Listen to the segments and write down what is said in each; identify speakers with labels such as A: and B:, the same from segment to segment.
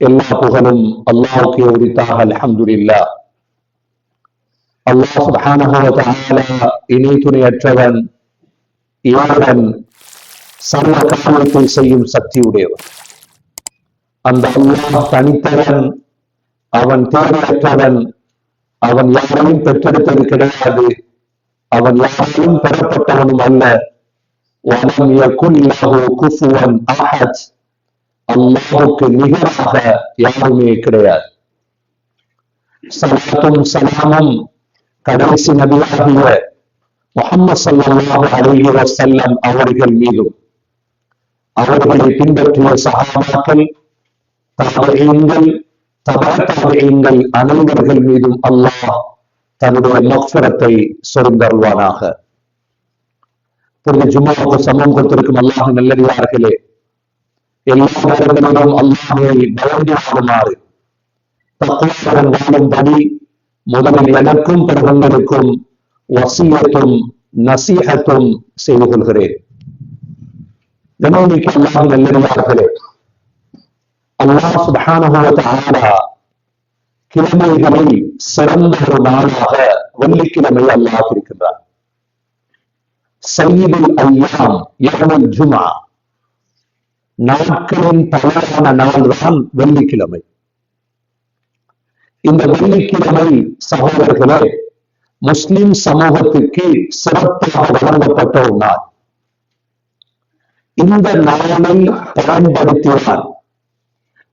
A: எல்லா புகழும் அல்லாஹ்வுக்கே உரித்தாக அல்ஹம்துலில்லா அல்லாஹ் சுப்ஹானஹு வ தஆலா இணை துணையற்றவன் ஏகன் சர்வ காரியத்தை செய்யும் சக்தி உடையவன் அந்த அல்லாஹ் தனித்தவன் அவன் தேவையற்றவன் அவன் யாரையும் பெற்றெடுத்தது கிடையாது அவன் யாரையும் பெறப்பட்டவனும் அல்ல وَلَمْ يَكُنْ لَهُ كُفُوًا أَحَدٌ அல்லாவுக்கு நிகராக யாருமே கிடையாது. சலாத்தும் சலாமும் கடைசி நபியாகிய முகமது சல்லாஹ் அலைஹி செல்லம் அவர்கள் மீதும் அவர்களை பின்பற்றிய சகாபாக்கள் தாபீன்கள் தபா அனைவர்கள் மீதும் அல்லாஹ் தன்னுடைய மக்ஃபிரத்தை சொரிந்தருவானாக. புனித ஜும்மாவுக்கு சமம் கொடுத்திருக்கும் அல்லாஹ் நல்லடியார்களே எல்லா நேரங்களிலும் அல்லாஹை பயந்து வாழுமாறு தக்குவாவுடன் வாழும்படி முதலில் எனக்கும் பிறகுங்களுக்கும் வசியத்தும் நசீகத்தும் செய்து கொள்கிறேன் கணவனிக்கு அல்லாஹ் நல்லடியார்களே அல்லாஹ் சுப்ஹானஹு வ தஆலா கிழமைகளில் சிறந்த ஒரு நாளாக வெள்ளிக்கிழமை அல்லாஹ் இருக்கின்றார் சையீதுல் ஐயாம் யௌமுல் ஜுமா நாட்களின் தலையான நாள்தான் வெள்ளிக்கிழமை. இந்த வெள்ளிக்கிழமை சகோதரர்களே முஸ்லிம் சமூகத்துக்கு சிறப்பாக வழங்கப்பட்ட ஒரு நாள் இந்த நாளை பயன்படுத்தினார்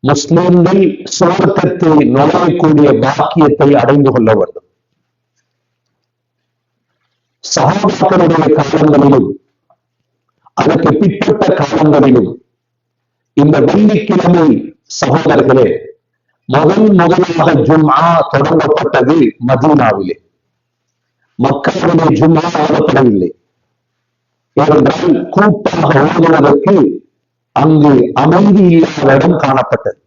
A: முஸ்லிம்கள் சுவர்க்கத்தை நுழையக்கூடிய பாக்கியத்தை அடைந்து கொள்ள வேண்டும். சகாபாக்களுடைய காலங்களிலும் அதற்கு பிற்பட்ட காலங்களிலும் இந்த வெள்ளிக்கிழமை சகோதரர்களே முதல் முதலாக ஜும்ஆ தொடங்கப்பட்டது மதீனாவிலே. மக்களிலே ஜும்ஆ ஓடப்படவில்லை ஏனென்றால் கூட்டாக ஓடுவதற்கு அங்கு அமைதி இல்லாத இடம் காணப்பட்டது.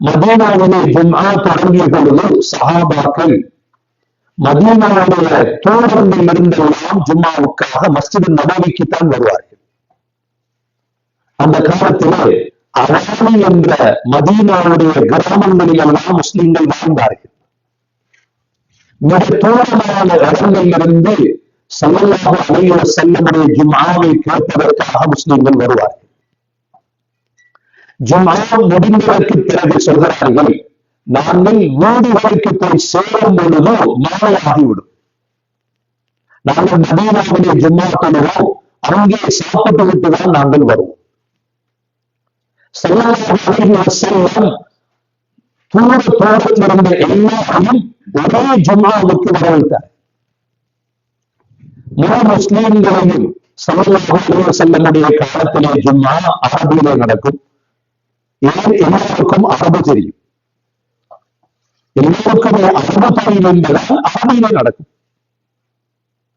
A: மதீனாவிலே ஜும்ஆ தொடங்கிய பொழுது சஹாபாக்கள் மதீனாவுடைய தோழர்கள் இருந்தெல்லாம் ஜும்மாவுக்காக மஸ்ஜித் நபாவிக்குத்தான் வருவார்கள். அந்த காலத்திலே அராணி என்ற மதீனாவுடைய கிராமங்களில் எல்லாம் முஸ்லிம்கள் வாழ்ந்தார்கள். மிக தூரமான இடங்களிலிருந்து சமல்லாக அலைஹி செல்லமுடைய ஜும்ஆவை கேட்பதற்காக முஸ்லிம்கள் வருவார்கள். ஜும்ஆ முடிந்ததற்கு பிறகு சொல்கிறார்கள் நாங்கள் வீடுகளுக்கு போய் சேரும் பொழுதோ மாலையாகிவிடும். நாங்கள் மதீனாவுடைய ஜும்மா பண்ணுவோம் அங்கே சாப்பிட்டு விட்டுதான் நாங்கள் வருவோம். செல்லம் தூர தூரத்தில் இருந்த எல்லாரையும் ஒரே ஜும்மாவுக்கு வரவைத்தார் முழு முஸ்லீம்களையும் சல்லாஹ் காலத்திலே ஜும்மா அரபிலே நடக்கும். ஏன் எல்லாருக்கும் அரபு தெரியும்? எல்லோருக்குமே அரபு தெரியும் என்பதால் அரபிலே நடக்கும்.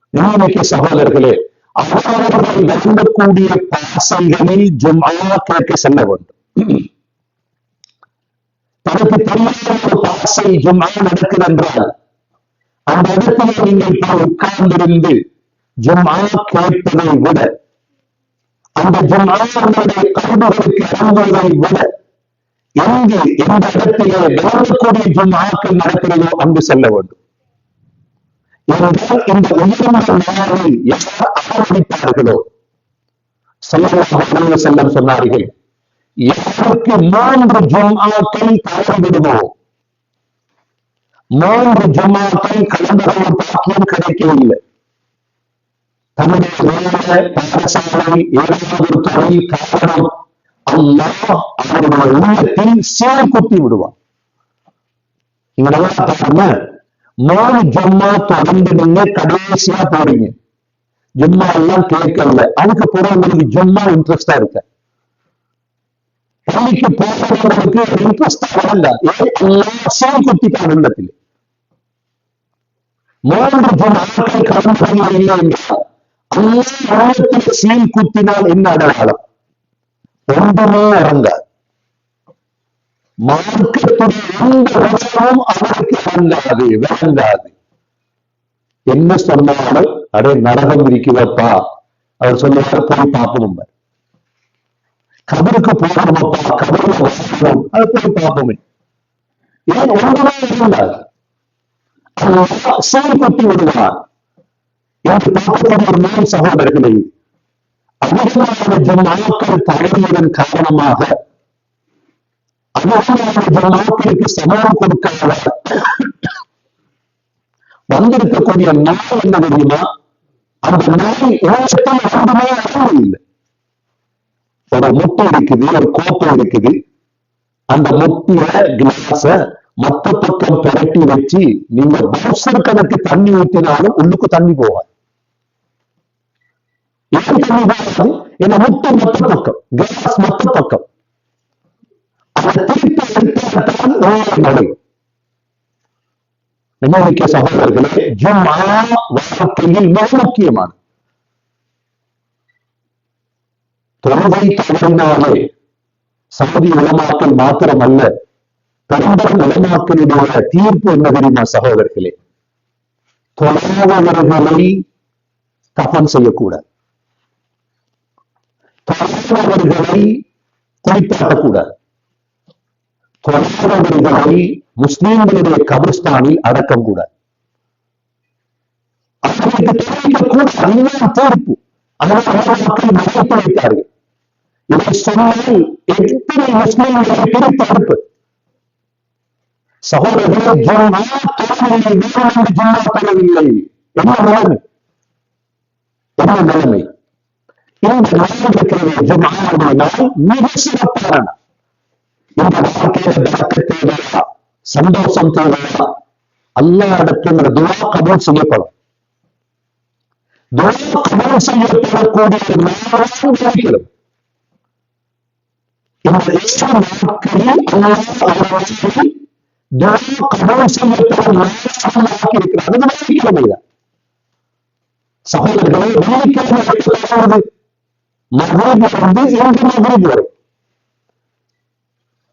A: இன்னைக்கு சகோதரர்களே அவரவர்கள் விரும்பக்கூடிய பாசங்களில் ஜும்ஆ கேட்க செல்ல வேண்டும். தனக்கு தெரியாத ஒரு பாசை ஜும்ஆ நடக்குது என்றால் அந்த இடத்துல நீங்கள் போய் உட்கார்ந்திருந்து ஜும்ஆ கேட்பதை விட அந்த ஜும்ஆனுடைய கல்விகளுக்கு இறங்குவதை விட எங்கு எந்த இடத்திலே விளங்கக்கூடிய ஜும்ஆக்கள் நடக்கிறதோ அங்கு செல்ல வேண்டும். என்றால் இந்த உயர்ந்த நாளில் யார் ஆரம்பித்தார்களோ சொல்லலாம் செல்லம் சொன்னார்கள் யாருக்கு மூன்று ஜும்மாக்கள் கலந்துவிடுமோ மூன்று ஜும்மாக்கள் கலந்து கொள்ளும் பாக்கியம் கிடைக்கவில்லை. தன்னுடைய வேலை பாடசாலை ஏதாவது தொழில் காரணம் அல்லாஹ் அவருடைய உள்ளத்தில் சீர்குத்தி விடுவான். இங்கெல்லாம் பாருங்க. மூணு ஜும்மா தொடர்ந்து நீங்க கடைசியா போறீங்க. ஜும்மா எல்லாம் கேட்கல அதுக்கு பிறகு உங்களுக்கு ஜும்மா இன்ட்ரெஸ்டா இருக்க. பள்ளிக்கு போறவங்களுக்கு இன்ட்ரெஸ்டா வரல. எல்லாம் சீர்குத்திட்டான் உள்ளத்தில் மூன்று ஜும்மாக்கள் கடன் இல்லை என்றால் உள்ளத்தில் சீல் குத்தினால் என்ன அடையாளம்? ஒன்றுமே இறங்காது மார்க்கத்துடைய எந்த விஷயமும் அவருக்கு விளங்காது வேண்டாது என்ன சொன்னாலும் அடே நரகம் இருக்கிறப்பா. அவர் சொல்லுவார் போய் பார்க்கணும் கபருக்கு போகணுமப்பா கபருக்கு வாழணும் அதை போய் பார்ப்போமே. ஏன் ஒன்றுமே இருந்தால் செயல்பட்டு விடுவார் எனக்கு பார்க்கக்கூடிய ஒரு நாள் சகோதரர்களை அதிகமான ஜமாக்கள் தவறியதன் காரணமாக அதிகமான ஜமாக்களுக்கு கொடுக்காத வந்திருக்கக்கூடிய நாள் என்ன தெரியுமா அந்த நாய் உலகத்தில் யாருமே அறிவு இல்லை ஒரு முட்டை இருக்குது ஒரு கோப்பை இருக்குது அந்த முட்டிய கிளாஸ மத்த பக்கம் புரட்டி வச்சு நீங்க பவுசர் கணக்கு தண்ணி ஊற்றினாலும் உள்ளுக்கு தண்ணி போகாது ஏன் தண்ணி போகாது ஏன்னா முட்டை மத்த பக்கம் கிளாஸ் மத்த பக்கம் அதை திருப்பி எடுத்தால்தான் ஓய நடையும் நினைவுமிக்க சகோதரர்களே ஜும்மா வாழ்க்கையில் மிக முக்கியமானது தொழுகை தவறினாலே சவுதி உலமாக்கல் மாத்திரமல்ல பெரும்பெரும் உலமாக்களினுடைய தீர்ப்பு என்ன தெரியுமா சகோதரர்களே தொழாதவர்களை தபன் செய்யக்கூடாது தொழாதவர்களை குளிப்பாட்டக்கூடாது தொழாதவர்களை முஸ்லீம்களுடைய கபிரஸ்தானில் அடக்கம் கூடாது தீர்ப்பு அதனால் இதை சொன்னால் எத்தனை பிரித்தடுப்பு என்ன நிலைமை? என்ன நிலைமை? இந்த நாள் மிக சிறப்பான இந்த வாழ்க்கையில பறக்க தேவையா சந்தோஷம் தேவையா அல்லா இடத்துல துவா கபூல் செய்யப்படும். துவா கபூல் செய்யப்படக்கூடிய நேரம் இருக்கிறது இந்த இஸ்லாம் நாட்களில் அல்லாஹ் அவர்களை துவா கபூல் செய்யப்படும் இருக்கிறது அது சகோதரர்களை வெள்ளிக்கிழமை எப்பொழுது மகரீபிலிருந்து இன்று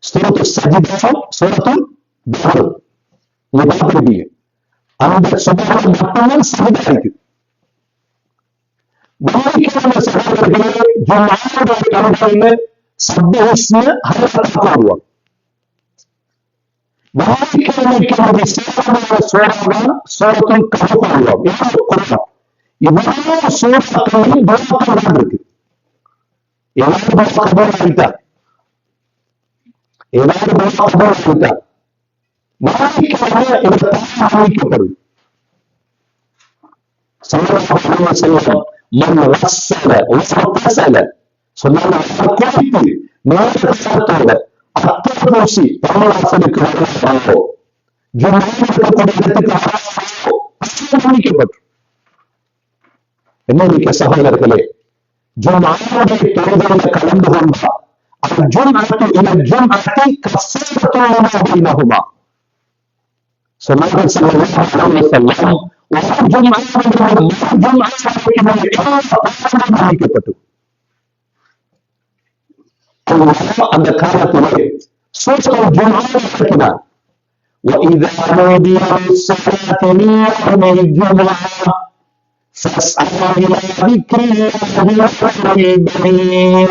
A: سورة السجدة سورة الدهر لبعض البيئة عند صباح البطل سجدة حيث بلي كلمة سجدة البيئة جمعان بلي كلمة سبه اسم هل تتطور بلي كلمة كلمة سورة سورة سورة كهف الله إذا سورة كلمة بلي كلمة يعني بس خبر عندك ஏதாவது ஆகிட்டா வெள்ளிக்கிழமை இந்த பாடம் அமைக்கப்படுது சல்லல்லாஹு அலைஹி நேரத்தோட அத்தர் பூசி என்ன சகோதரர்களே ஜும்ஆவுடைய தொழுகையில கலந்து கொண்டா الجمعة إلى الجمعة كثيرة بينهما سمعت صلى الله عليه وسلم وفي الجمعة الجمعة hakikatu أن كانت الوقت صوت الجمعة كذا وإذا نودي للصلاة من يوم الجمعة فاسعوا إلى ذكر الله والبعير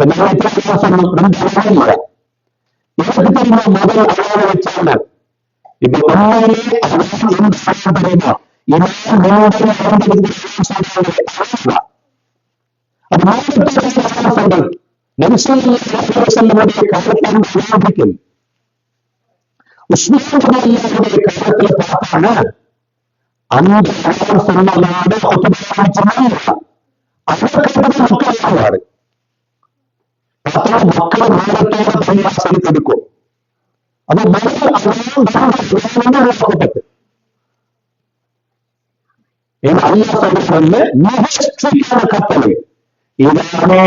A: இந்த நாளைக்கு சொன்னோம் ரெண்டு வருஷம் இல்லை எனக்கு தெரியுமா முதல் அழகாக வச்சாங்க இப்ப உண்மையிலே அதெல்லாம் எந்த சட்டம் தெரியுமா இவன் முன்னாடி நடந்ததுக்கு சொல்றாங்க அது மாதிரி சொல்றது நபிசல்லுடைய காலத்தில் பிடிக்கல உஸ்மானுடைய காலத்துல பார்த்தாங்க அந்த சொன்னதோட அதற்கப்புறம் மக்கள் வாழ்வாரு பார்த்தா மக்கள் நேரத்தோட അത്ര മക്കളെ നേരത്തോടെ തന്നെ സ്ഥലത്തെടുക്കും അപ്പൊ അറിയപ്പെട്ടു അറിയാത്തവരുടെ ഫ്രണ്ട് നിഹസ്റ്റിക്കുന്ന കപ്പൽ ഇതാണ്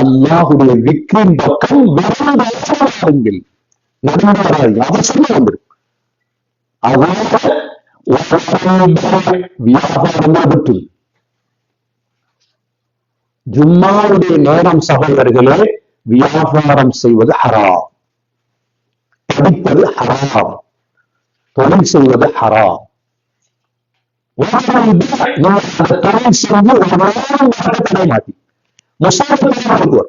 A: அல்லாஹுடைய விக்ரின் பக்கம் விரும்புங்கள் நடந்தார்கள் அவர் வந்திருக்கு அதாவது வியாபாரம் விட்டு ஜும்மாவுடைய நேரம் சகோதரர்களே வியாபாரம் செய்வது ஹராம். படிப்பது ஹராம். தொழில் செய்வது ஹராம். மாட்டி musafir yang kedua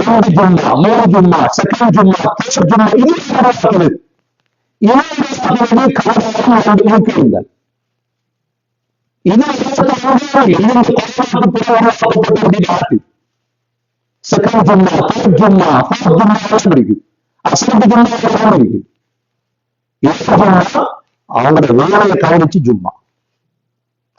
A: itu jumlah, jumlah, jumlah, jumlah ini yang. Ini yang orang jumlah, jumlah, jumlah jumlah jumlah.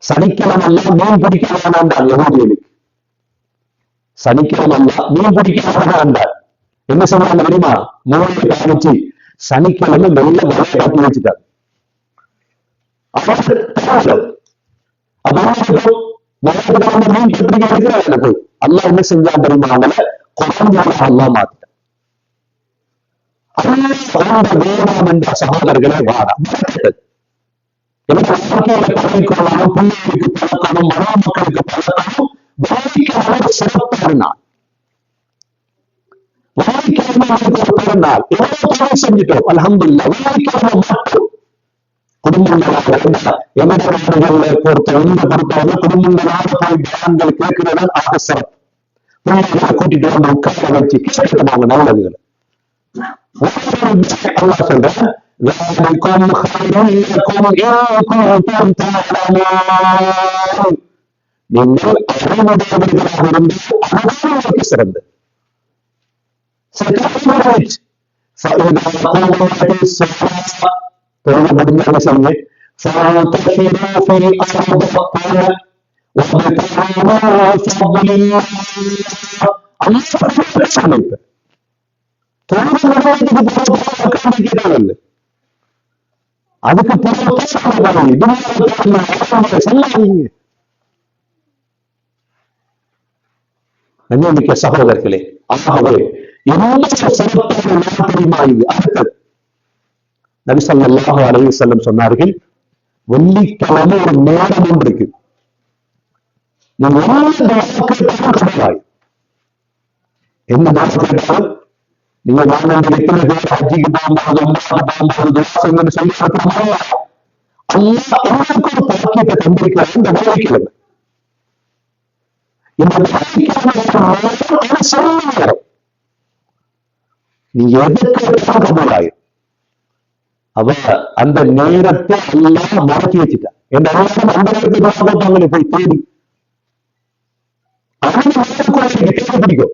A: Sarikkan Allah, mau berikan kepada anda, Allah memiliki. சனிக்கிழமை அல்ல மீன் பிடிக்கிறவங்க வேண்டாம் என்ன சொன்னாங்க தெரியுமா? மூளையை காமிச்சு சனிக்கிழமை மெல்ல வலை காட்டி வச்சுட்டார் அப்போ அல்லா என்ன செஞ்சான் தெரியுமா? அவங்கள குழந்தையாக அல்லா மாத்திட்டான். வேண்டாம் என்ற எனக்கு வாழ்க்கையில பிள்ளைகளுக்கு பழக்கணும் பழக்கணும் வாழ்க்கையான சிறப்பான நாள் வாழ்க்கையான ஒரு பிறநாள் எவ்வளவு தொழில் செஞ்சுட்டோம் அலமதுல்லா வாழ்க்கையான மட்டும் குடும்பங்களாக எமர்ஜென்சிகள்ல பொறுத்த எந்த பொறுத்தவரை குடும்பங்களாக போய் தியானங்கள் கேட்கிறது ஆக சிறப்பு பிள்ளைகளை கூட்டிட்டு வந்து உட்கார வச்சு கேட்கறாங்க நல்லதுகளை அல்லாஹ் சொல்றேன் ذلكم خير لكم إن كنتم تعلمون നിങ്ങൾ ശ്രദ്ധ പൂർണ്ണപ്പെടുന്ന സമയം സമയത്ത് அதுக்கு பொருள் இது சொல்லாதீங்க நன்மைமிக்க சகோதரர்களே ஆகவே என்ன சிறப்பாக தெரியுமா சொன்னார்கள் வெள்ளிக்கிழமை ஒரு நேரம் ஒன்று இருக்கு நீங்க என்ன துஆ கேட்டாலும் நீங்க எத்தனை பேர் ஹஜ்ஜிக்கு போகும்போது போகும்போது சொல்லி அல்லாஹ் எல்லாருக்கும் ஒரு பாக்கியத்தை தந்திருக்கிறார் இந்த வேலைக்கிழமை நீ எதுக்கு கபூலாயும் அவ அந்த நேரத்தை எல்லாம் மறக்கி வச்சுட்டா என் அவசரம் அந்த நேரத்தை பார்த்தாங்களே போய் தேடி அவனுக்கு நேரக்குள்ள தேடி பிடிக்கும்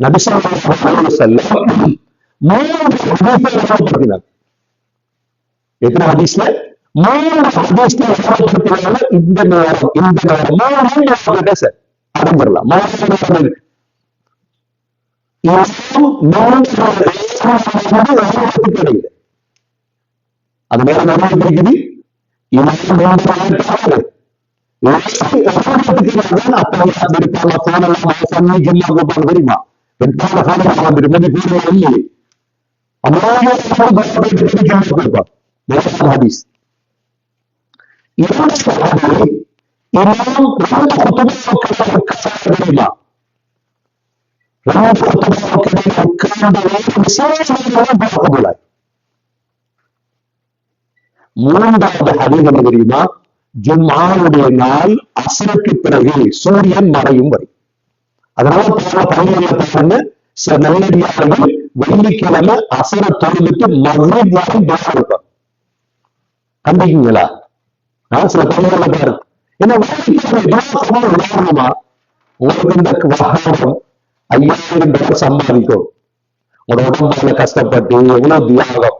A: நபிசாமி செல்லம் மூன்று ஹதீஸ்ல எத்தனை ஹதீஸ்ல மூன்று ஹதீஸ்ல இந்த நேரம் இந்த நேரம். மூணு சார் அடைஞ்சிடலாம் மூணு அது மேல நல்லா இருக்குது? தெரியுமா? வெட்டான காலம் தெரியுமா ரெண்டு மூன்றாவது அதிகம் தெரியுமா ஜும்மாவுடைய நாள் அசருக்கு பிறகு சூரியன் மறையும் வரை அதனால போன பாருங்க சில நல்லடியார்கள் வெள்ளிக்கிழமை அசர தொழிலுக்கு மகளிர் வரை பாடம் நான் சில பள்ளிகளை பாரு ஏன்னா உதாரணமா உங்களுக்கு இந்த வாகனம் ஐயாயிரம் டாலர் சம்பாதிக்கும். உடம்புல கஷ்டப்பட்டு எவ்வளவு தியாகம்.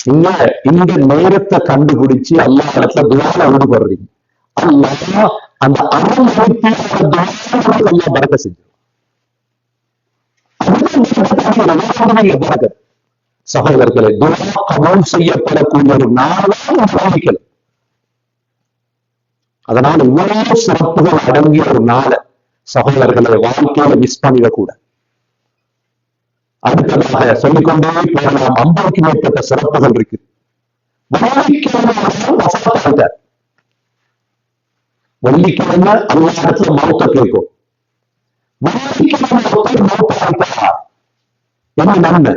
A: நீங்க இந்த நேரத்தை கண்டுபிடிச்சு அல்லா இடத்துல துவால ஈடுபடுறீங்க அல்லா அந்த அறநிலைக்கு அல்லா பறக்க செஞ்சு சகோதரர்களை கமல் செய்யப்படக்கூடிய ஒரு நாளாக பாதிக்கல அதனால இவ்வளவு சிறப்புகள் அடங்கிய ஒரு நாளை சகோதரர்களை வாழ்க்கையில மிஸ் பண்ணிடக்கூடாது. அடுத்ததாக சொல்லிக்கொண்டே போகலாம். ஐம்பதுக்கு மேற்பட்ட சிறப்புகள் இருக்கு. வெள்ளிக்கிழமை அந்த இடத்துல மௌத்த கேட்கும் வெள்ளிக்கிழமை என்ன நன்மை?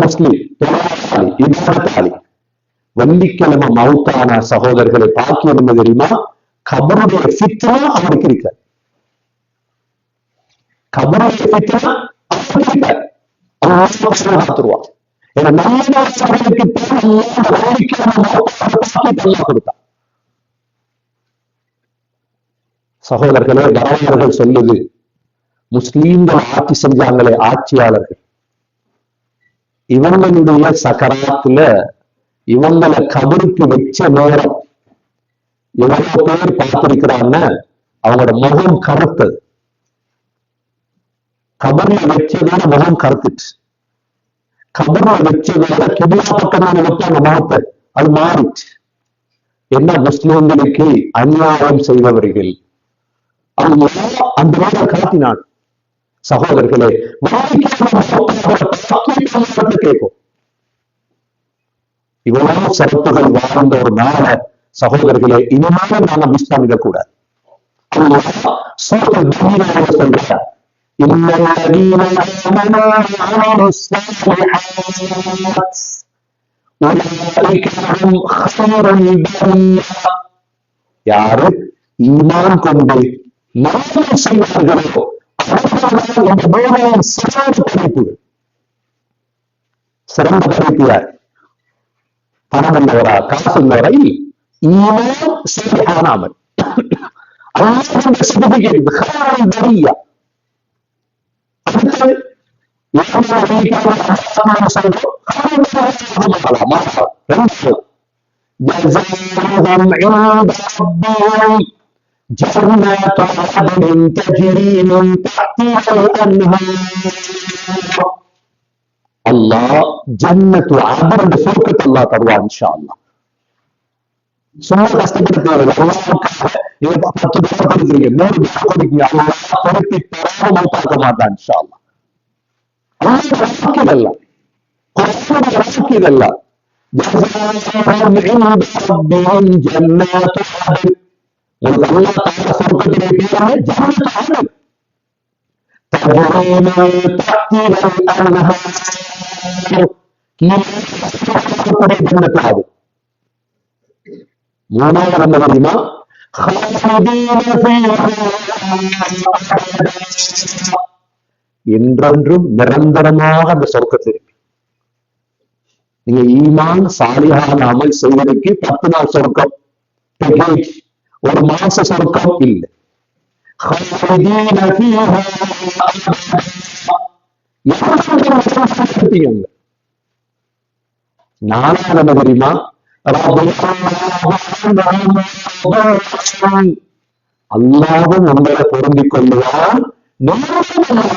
A: முஸ்லீம் தொழிலாளி வெள்ளிக்கிழமை மவுத்தான சகோதரர்களை பாக்கியம் என்ன தெரியுமா? கபருடைய சித்தமா அவருக்கு இருக்க. கபருடைய சித்தமா அவருக்கு இருக்கார் பார்த்துருவான். கொடுத்தான். சகோதரர்களே வரலாறுகள் சொல்லுது. முஸ்லீம்கள் ஆட்சி செஞ்சாங்களே ஆட்சியாளர்கள். இவங்களுடைய சக்கராத்துல இவங்களை கபருக்கு வச்ச நேரம். எவ்வளவு பேர் பார்த்திருக்கிறாங்க அவங்களோட முகம் கருத்தது. கபர்ல வச்சதோட முகம் கருத்துச்சு. கபர்ல வச்சதால கிபிலா பக்கமான வைப்பாங்க முகத்தை அது மாறிச்சு. என்ன முஸ்லிம்களுக்கு அநியாயம் செய்தவர்கள். அவங்க அந்த மாதிரி காட்டினான் சகோதரர்களே கேட்கும் இவ்வளவு சிறப்புகள் வாழ்ந்த ஒரு நாள சகோதரர்களே இனிமேல் நாங்க மிஸ் பண்ணிடக்கூடாது சொல்ற إن الذين آمنوا وعملوا الصالحات أولئك هم خير البرية யாரு ஈமான் கொண்டு நன்மை செய்வார்களோ அவர்கள் இந்த பூமியின் சிறந்த படைப்புகள் சிறந்த படைப்பு யார் பணம் உள்ளவரா காசு உள்ளவரா இல்லை ஈமான் செய்யாமல் அல்லாஹ் சர்டிபிகேட் பரியா அடுத்து جزاؤهم عند ربهم جنات عدن تجري من تحتها الانهار الله جنة عدن بفرقة الله تروى ان شاء الله சும்மா கஷ்டப்படுத்துவார்கள் பத்து பேர் படிக்கிறீங்க நூறு பேர் படிக்கிறீங்க அவங்க துரத்தி தராம மௌத்தாக்க மாட்டான் இன்ஷா அல்லா இதல்ல இதல்ல ஜன்னாத்து உங்களுக்கு அல்லா தாரா சொர்க்கத்திலே பேரான ஜன்னத்து ஆதம் பின்பற்றாது என்றென்றும் நிரந்தரமாக அந்த சொர்க்கத்திற்கு நீங்க ஈமான் சாலியான அமல் செய்வதற்கு பத்து நாள் சொர்க்கம். ஒரு மாச சொர்க்கம் இல்லை. நாலாவது என்ன தெரியுமா அல்லாவும் உங்களை பொருந்திக் கொள்ளுவான்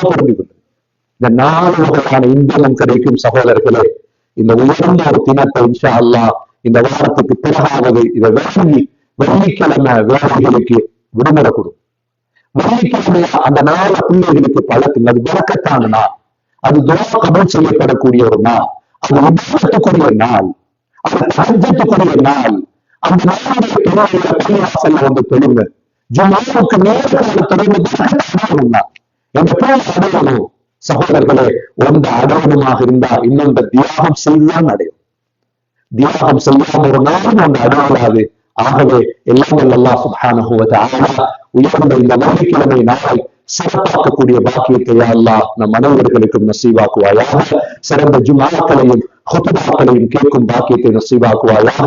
A: பொருந்திக் கொள்ளும் இந்த நாளுக்கான இன்பம் கிடைக்கும் சகோதரர்களே. இந்த உயர்ந்த ஒரு தினத்தை இன்ஷா அல்லாஹ் இந்த வாரத்துக்கு பிறகாவது இதை வேண்டி வெள்ளிக்கிழமை வேலைகளுக்கு விடுமுறை கொடுக்கும் வெள்ளிக்கிழமை அந்த நாள பிள்ளைகளுக்கு பழத்தில் அது விளக்கத்தான நாள் அது துவா கபல் செய்யப்படக்கூடிய ஒரு நாள் அது உபயோகத்துக்குரிய நாள். அது தஞ்சத்துக்குரிய நாள். அந்த நாளுடைய பிள்ளைகளை பள்ளிவாசல்ல வந்து தொழுங்க. ஜுமாவுக்கு நேரத்தில் தொடர்ந்து எந்த பிள்ளை அடையணும் சகோதரர்களே ஒன்று அடையணுமாக இருந்தா இன்னொன்று தியாகம் செய்துதான் அடையும். தியாகம் செய்யாம ஒரு நாளும் ஒன்று அடையலாது ஆகவே எல்லாம் அல்லாஹ் சுப்ஹானஹு வ தஆலா உயர்ந்த இந்த வெள்ளிக்கிழமை நாளை சிறப்பாக்கக்கூடிய பாக்கியத்தை அல்லா நம் அனைவர்களுக்கும் நசீவாக்குவாயாக. சிறந்த ஜுமாக்களையும் ஹுத்துபாக்களையும் கேட்கும் பாக்கியத்தை நசீவாக்குவாயாக.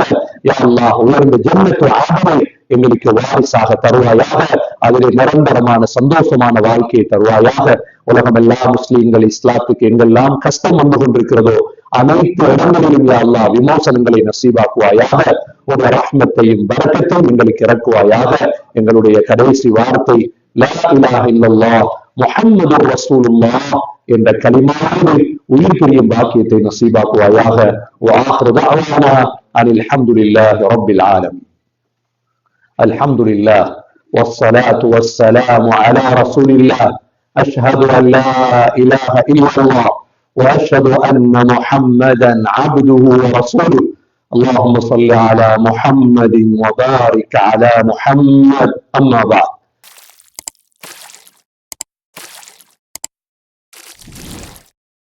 A: யா அல்லாஹ் உயர்ந்த ஜென்மத்து ஆதரை எங்களுக்கு வாரிசாக தருவாயாக. அதிலே நிரந்தரமான சந்தோஷமான வாழ்க்கையை தருவாயாக. உலகம் எல்லாம் முஸ்லீம்கள் இஸ்லாத்துக்கு எங்கெல்லாம் கஷ்டம் வந்து கொண்டிருக்கிறதோ அனைத்து இடங்களிலும் யா விமோசனங்களை நசீவாக்குவாயாக. ஒரு ரஹ்மத்தையும் பரக்கத்தையும் எங்களுக்கு இறக்குவாயாக எங்களுடைய கடைசி வார்த்தை லா இலாஹ இல்லல்லாஹ் முஹம்மது ரசூலுல்லாஹ் என்ற கலிமாவோடு உயிர் பிரியும் பாக்கியத்தை நசீபாக்குவாயாக وآخر دعوانا أن الحمد لله رب العالمين الحمد لله والصلاة والسلام على رسول الله أشهد أن لا إله إلا الله وأشهد أن محمدا عبده ورسوله اللهم صل على محمد وبارك على محمد. أما بعد.